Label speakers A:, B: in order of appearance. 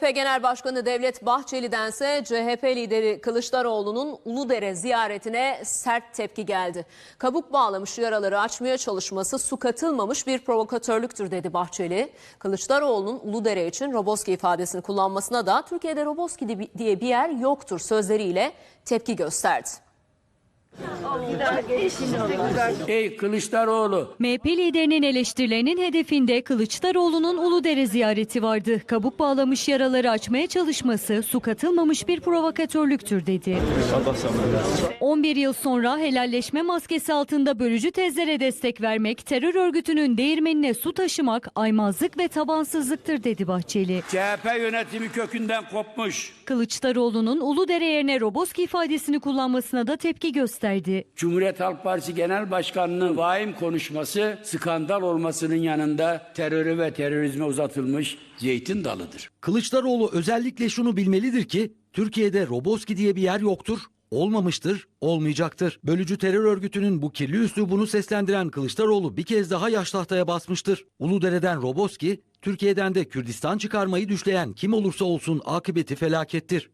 A: CHP Genel Başkanı Devlet Bahçeli'dense CHP lideri Kılıçdaroğlu'nun Uludere ziyaretine sert tepki geldi. Kabuk bağlamış yaraları açmaya çalışması su katılmamış bir provokatörlüktür dedi Bahçeli. Kılıçdaroğlu'nun Uludere için Roboski ifadesini kullanmasına da Türkiye'de Roboski diye bir yer yoktur sözleriyle tepki gösterdi.
B: Ey Kılıçdaroğlu
C: MHP liderinin eleştirilerinin hedefinde Kılıçdaroğlu'nun Uludere ziyareti vardı. Kabuk bağlamış yaraları açmaya çalışması su katılmamış bir provokatörlüktür dedi. 11 yıl sonra helalleşme maskesi altında bölücü tezlere destek vermek, terör örgütünün değirmenine su taşımak aymazlık ve tabansızlıktır dedi Bahçeli.
B: CHP yönetimi kökünden kopmuş.
C: Kılıçdaroğlu'nun Uludere yerine Roboski ifadesini kullanmasına da tepki gösterdi.
B: Cumhuriyet Halk Partisi Genel Başkanı'nın vaim konuşması skandal olmasının yanında terörü ve terörizme uzatılmış zeytin dalıdır.
D: Kılıçdaroğlu özellikle şunu bilmelidir ki Türkiye'de Roboski diye bir yer yoktur, olmamıştır, olmayacaktır. Bölücü terör örgütünün bu kirli üslubunu seslendiren Kılıçdaroğlu bir kez daha yaş tahtaya basmıştır. Uludere'den Roboski, Türkiye'den de Kürdistan çıkarmayı düşleyen kim olursa olsun akıbeti felakettir.